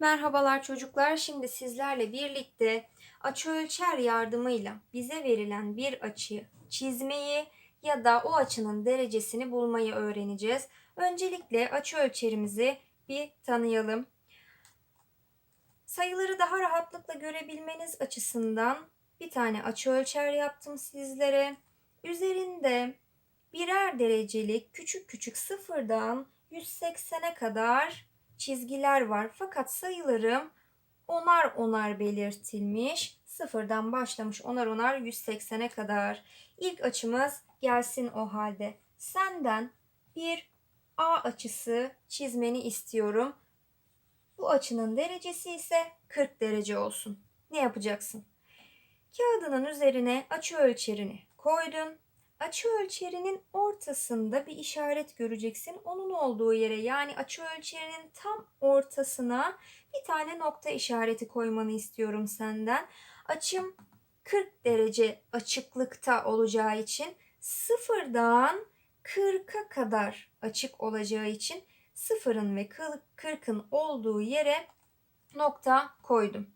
Merhabalar çocuklar. Şimdi sizlerle birlikte açıölçer yardımıyla bize verilen bir açıyı çizmeyi ya da o açının derecesini bulmayı öğreneceğiz. Öncelikle açıölçerimizi bir tanıyalım. Sayıları daha rahatlıkla görebilmeniz açısından bir tane açıölçer yaptım sizlere. Üzerinde birer derecelik küçük küçük sıfırdan 180'e kadar çizgiler var. Fakat sayılarım onar onar belirtilmiş. Sıfırdan başlamış onar onar 180'e kadar. İlk açımız gelsin o halde. Senden bir A açısı çizmeni istiyorum. Bu açının derecesi ise 40 derece olsun. Ne yapacaksın? Kağıdının üzerine açı ölçerini koydun. Açı ölçerinin ortasında bir işaret göreceksin. Onun olduğu yere yani açı ölçerinin tam ortasına bir tane nokta işareti koymanı istiyorum senden. Açım 40 derece açıklıkta olacağı için sıfırdan 40'a kadar açık olacağı için sıfırın ve 40'ın olduğu yere nokta koydum.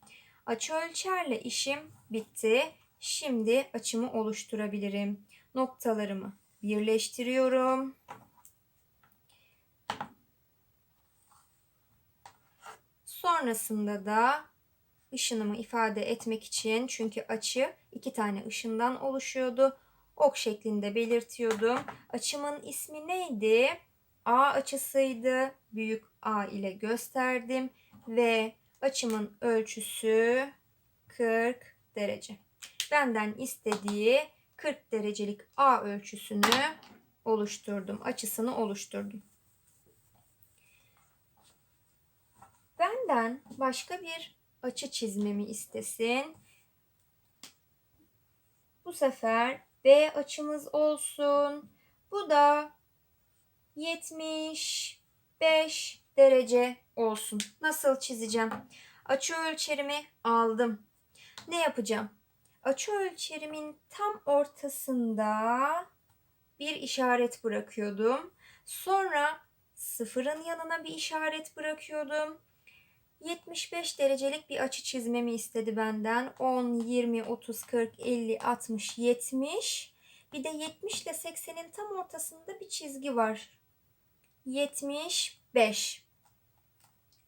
Açı ölçerle işim bitti. Şimdi açımı oluşturabilirim. Noktalarımı birleştiriyorum. Sonrasında da ışınımı ifade etmek için çünkü açı iki tane ışından oluşuyordu. Ok şeklinde belirtiyordum. Açımın ismi neydi? A açısıydı. Büyük A ile gösterdim ve açımın ölçüsü 40 derece. Benden istediği 40 derecelik A ölçüsünü oluşturdum. Açısını oluşturdum. Benden başka bir açı çizmemi istesin. Bu sefer B açımız olsun. Bu da 75 derece olsun. Nasıl çizeceğim? Açı ölçerimi aldım. Ne yapacağım? Açı ölçerimin tam ortasında bir işaret bırakıyordum. Sonra sıfırın yanına bir işaret bırakıyordum. 75 derecelik bir açı çizmemi istedi benden. 10, 20, 30, 40, 50, 60, 70. Bir de 70 ile 80'in tam ortasında bir çizgi var. 75.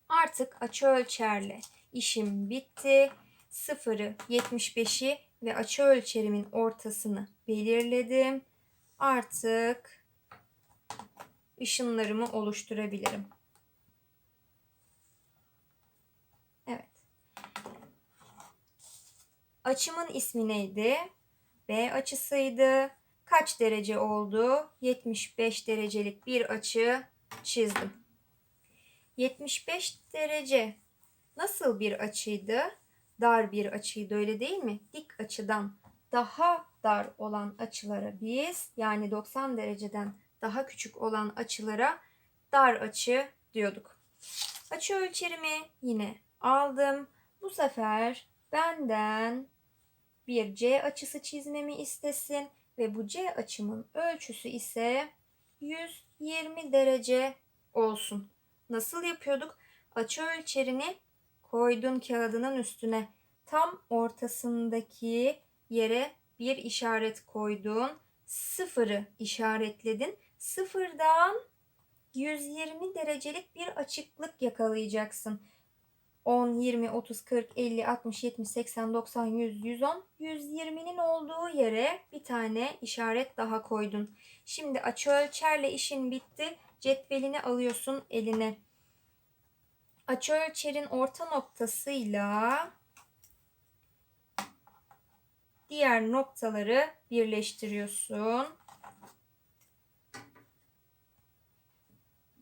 Artık açı ölçerle işim bitti. 0'ı 75'i ve açı ölçerimin ortasını belirledim. Artık ışınlarımı oluşturabilirim. Evet. Açımın ismi neydi? B açısıydı. Kaç derece oldu? 75 derecelik bir açı çizdim. 75 derece nasıl bir açıydı? Dar bir açıydı öyle değil mi? Dik açıdan daha dar olan açılara biz yani 90 dereceden daha küçük olan açılara dar açı diyorduk. Açı ölçerimi yine aldım. Bu sefer benden bir C açısı çizmemi istesin ve bu C açımın ölçüsü ise 120 derece olsun. Nasıl yapıyorduk? Açı ölçerini koydun kağıdının üstüne. Tam ortasındaki yere bir işaret koydun. Sıfırı işaretledin. Sıfırdan 120 derecelik bir açıklık yakalayacaksın. 10, 20, 30, 40, 50, 60, 70, 80, 90, 100, 110. 120'nin olduğu yere bir tane işaret daha koydun. Şimdi açı ölçerle işin bitti. Cetvelini alıyorsun eline açıölçerin orta noktasıyla diğer noktaları birleştiriyorsun.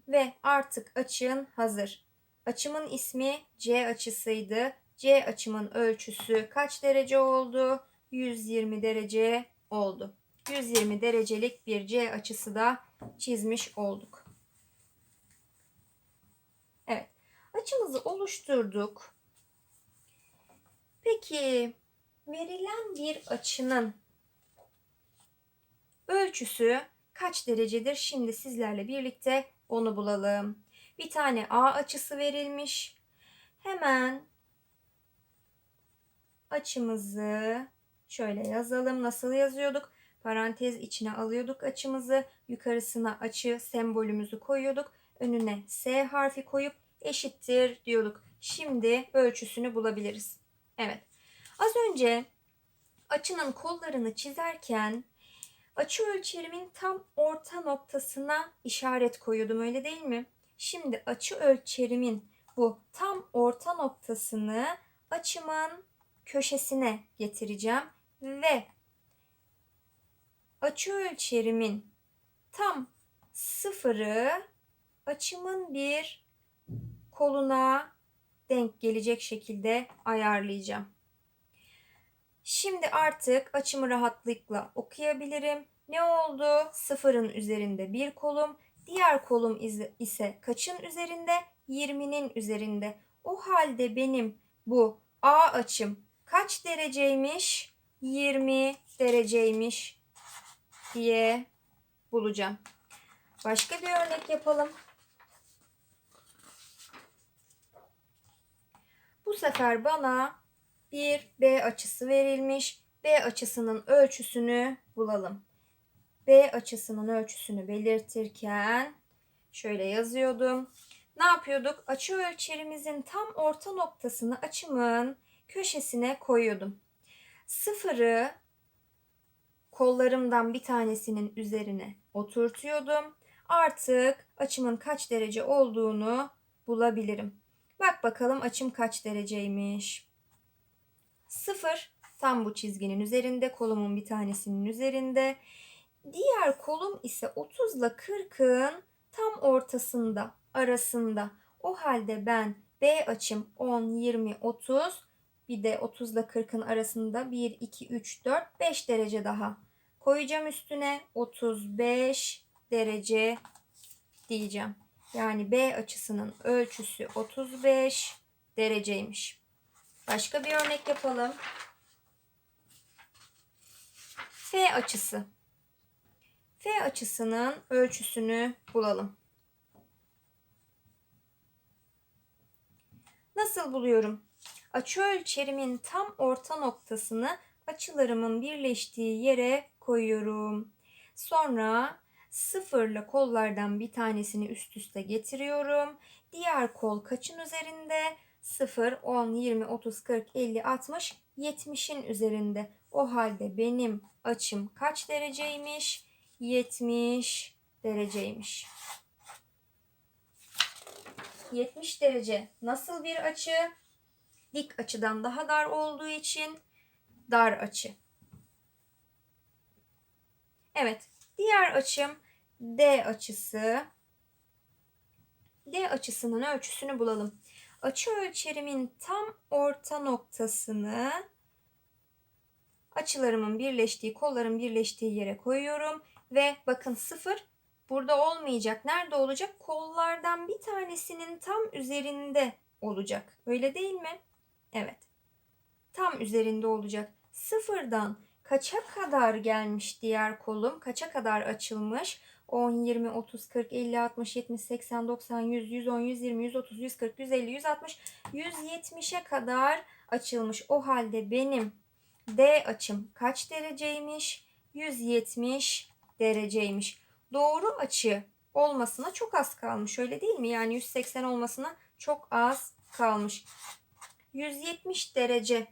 Ve artık açın hazır. Açımın ismi C açısıydı. C açımın ölçüsü kaç derece oldu? 120 derece oldu. 120 derecelik bir C açısı da çizmiş olduk. Açımızı oluşturduk. Peki verilen bir açının ölçüsü kaç derecedir? Şimdi sizlerle birlikte onu bulalım. Bir tane A açısı verilmiş. Hemen açımızı şöyle yazalım. Nasıl yazıyorduk? Parantez içine alıyorduk açımızı. Yukarısına açı sembolümüzü koyuyorduk. Önüne S harfi koyup eşittir diyorduk. Şimdi ölçüsünü bulabiliriz. Evet. Az önce açının kollarını çizerken açı ölçerimin tam orta noktasına işaret koyuyordum öyle değil mi? Şimdi açı ölçerimin bu tam orta noktasını açımın köşesine getireceğim ve açı ölçerimin tam sıfırı açımın bir koluna denk gelecek şekilde ayarlayacağım. Şimdi artık açımı rahatlıkla okuyabilirim. Ne oldu? Sıfırın üzerinde bir kolum. Diğer kolum ise kaçın üzerinde? 20'nin üzerinde. O halde benim bu A açım kaç dereceymiş? 20 dereceymiş diye bulacağım. Başka bir örnek yapalım. Bu sefer bana bir B açısı verilmiş. B açısının ölçüsünü bulalım. B açısının ölçüsünü belirtirken şöyle yazıyordum. Ne yapıyorduk? Açı ölçerimizin tam orta noktasını açımın köşesine koyuyordum. Sıfırı kollarımdan bir tanesinin üzerine oturtuyordum. Artık açımın kaç derece olduğunu bulabilirim. Bak bakalım açım kaç dereceymiş. Sıfır tam bu çizginin üzerinde, kolumun bir tanesinin üzerinde. Diğer kolum ise 30 ile 40'ın tam ortasında, arasında. O halde ben B açım 10, 20, 30 bir de 30 ile 40'ın arasında 1, 2, 3, 4, 5 derece daha koyacağım üstüne. 35 derece diyeceğim. Yani B açısının ölçüsü 35 dereceymiş. Başka bir örnek yapalım. F açısı. F açısının ölçüsünü bulalım. Nasıl buluyorum? Açı ölçerimin tam orta noktasını açılarımın birleştiği yere koyuyorum. Sonra sıfırla kollardan bir tanesini üst üste getiriyorum. Diğer kol kaçın üzerinde? 0, 10, 20, 30, 40, 50, 60, 70'in üzerinde. O halde benim açım kaç dereceymiş? 70 dereceymiş. 70 derece nasıl bir açı? Dik açıdan daha dar olduğu için dar açı. Evet, diğer açım D açısı. D açısının ölçüsünü bulalım. Açı ölçerimin tam orta noktasını açılarımın birleştiği, kolların birleştiği yere koyuyorum ve bakın sıfır burada olmayacak. Nerede olacak? Kollardan bir tanesinin tam üzerinde olacak. Öyle değil mi? Evet. Tam üzerinde olacak. Sıfırdan kaça kadar gelmiş diğer kolum? Kaça kadar açılmış? 10, 20, 30, 40, 50, 60, 70, 80, 90, 100, 110, 120, 130, 140, 150, 160, 170'e kadar açılmış. O halde benim D açım kaç dereceymiş? 170 dereceymiş. Doğru açı olmasına çok az kalmış öyle değil mi? Yani 180 olmasına çok az kalmış. 170 derece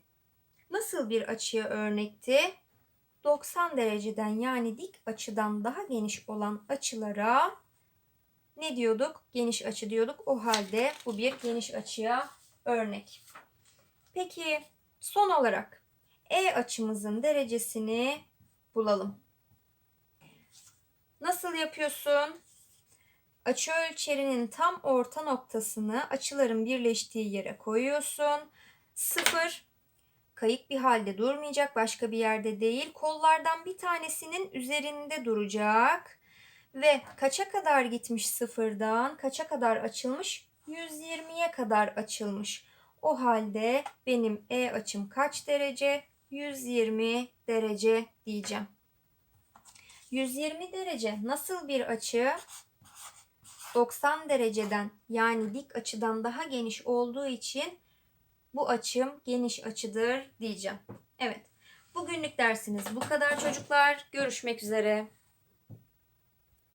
nasıl bir açıya örnekti? 90 dereceden yani dik açıdan daha geniş olan açılara ne diyorduk? Geniş açı diyorduk. O halde bu bir geniş açıya örnek. Peki son olarak E açımızın derecesini bulalım. Nasıl yapıyorsun? Açı ölçerinin tam orta noktasını açıların birleştiği yere koyuyorsun. 0 Kayık bir halde durmayacak, başka bir yerde değil. Kollardan bir tanesinin üzerinde duracak. Ve kaça kadar gitmiş sıfırdan? Kaça kadar açılmış? 120'ye kadar açılmış. O halde benim E açım kaç derece? 120 derece diyeceğim. 120 derece nasıl bir açı? 90 dereceden yani dik açıdan daha geniş olduğu için bu açım geniş açıdır diyeceğim. Evet. Bugünlük dersiniz bu kadar çocuklar. Görüşmek üzere.